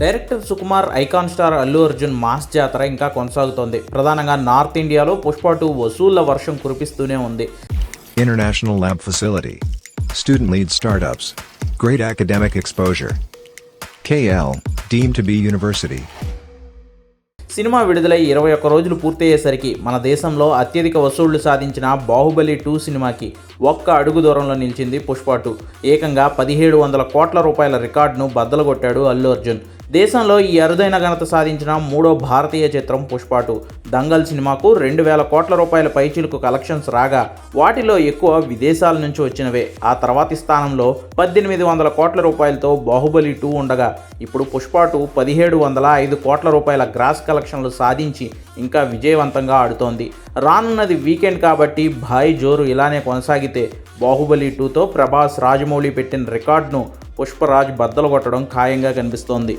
Director Sukumar icon star Allu Arjun mass జాతర ఇంకా కొనసాగుతోంది. ప్రధానంగా నార్త్ ఇండియాలో పుష్ప టూ వసూళ్ళ వర్షం కురిపిస్తూనే ఉంది. International lab facility student lead startups great academic exposure KL deemed to be university cinema విడుదలై ఇరవై ఒక్క రోజులు పూర్తయ్యేసరికి మన దేశంలో అత్యధిక వసూళ్ళు సాధించిన బాహుబలి టూ సినిమాకి ఒక్క అడుగు దూరంలో నిలిచింది పుష్ప టూ. ఏకంగా పదిహేడు వందల కోట్ల రూపాయల రికార్డును బద్దలుగొట్టాడు అల్లు అర్జున్. దేశంలో ఈ అరుదైన ఘనత సాధించిన మూడో భారతీయ చిత్రం పుష్ప టూ. దంగల్ సినిమాకు రెండు వేల కోట్ల రూపాయల పైచిలుకు కలెక్షన్స్ రాగా వాటిలో ఎక్కువ విదేశాల నుంచి వచ్చినవే. ఆ తర్వాతి స్థానంలో పద్దెనిమిది వందల కోట్ల రూపాయలతో బాహుబలి టూ ఉండగా ఇప్పుడు పుష్ప టూ పదిహేడు వందల ఐదు కోట్ల రూపాయల గ్రాస్ కలెక్షన్లు సాధించి ఇంకా విజయవంతంగా ఆడుతోంది. రానున్నది వీకెండ్ కాబట్టి భాయ్ జోరు ఇలానే కొనసాగితే బాహుబలి టూతో ప్రభాస్ రాజమౌళి పెట్టిన రికార్డును పుష్పరాజ్ బద్దలు కొట్టడం ఖాయంగా కనిపిస్తోంది.